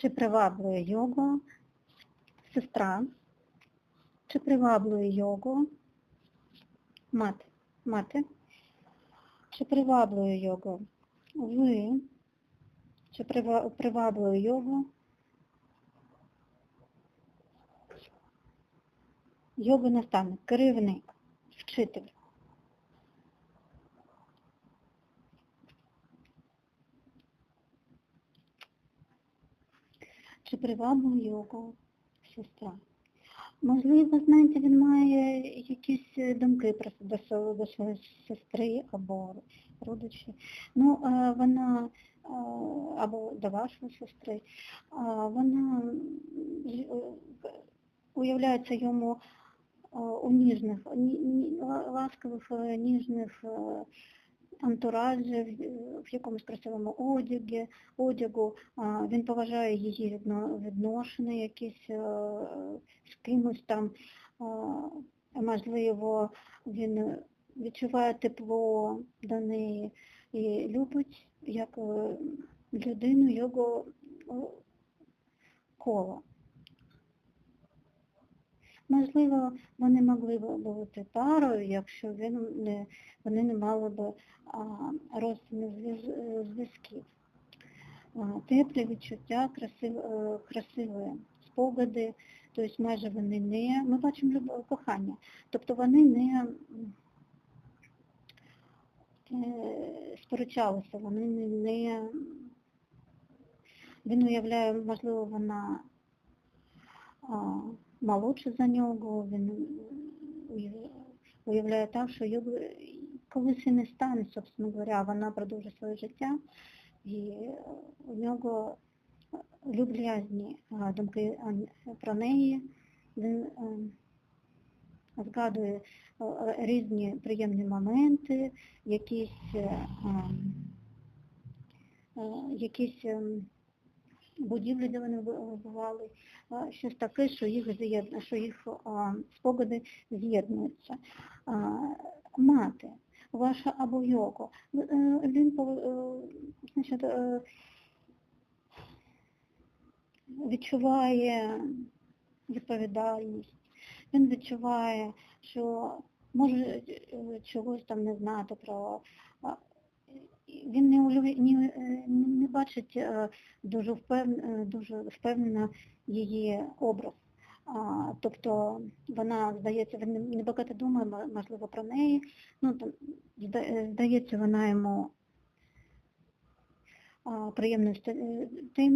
Чи приваблює його сестра? Чи приваблює його мати? Мати? Чи приваблює його ви? Чи приваблює його його наставник, керівник, вчитель? Чи приваблює його сестра? Можливо, знаєте, він має якісь е, думки про до, до своєї сестри або родичі. Ну, е, вона е, або до вашої сестри, вона уявляється йому у ніжних, ні- ні- ла- ласкових, е, ніжних антуражі, в- якомусь красивому одягі, одягу. Він поважає її відно- відношення якісь е, з кимось там. Можливо, він відчуває тепло до неї і любить як е, людину його е, коло. Можливо, вони могли б бути парою, якщо він не, вони не мали б родственних зв'яз- зв'язків. Теплі відчуття, красиві, е, красиві спогади, тобто майже вони не, ми бачимо кохання, тобто вони не е, сперечалися, вони не він уявляє, можливо, вона а, молодша за нього, він уявляє так, що колись і не стане, собственно говоря, вона продовжить своє життя, і у нього люблязні думки про неї. Він е, згадує різні приємні моменти, якісь, е, е, якісь ем, будівлі, де вони бу- бували, а, щось таке, що їх що їх спогади з'єднуються. Мати, ваша або його, е, він е, значить, е, відчуває відповідальність, він відчуває, що може чогось там не знати про. Він не, не бачить е, дуже, впев... е, дуже впевнена її образ. Тобто вона, здається, він небагато думає, можливо, про неї. Ну, е, здається, вона йому приємною е, тим,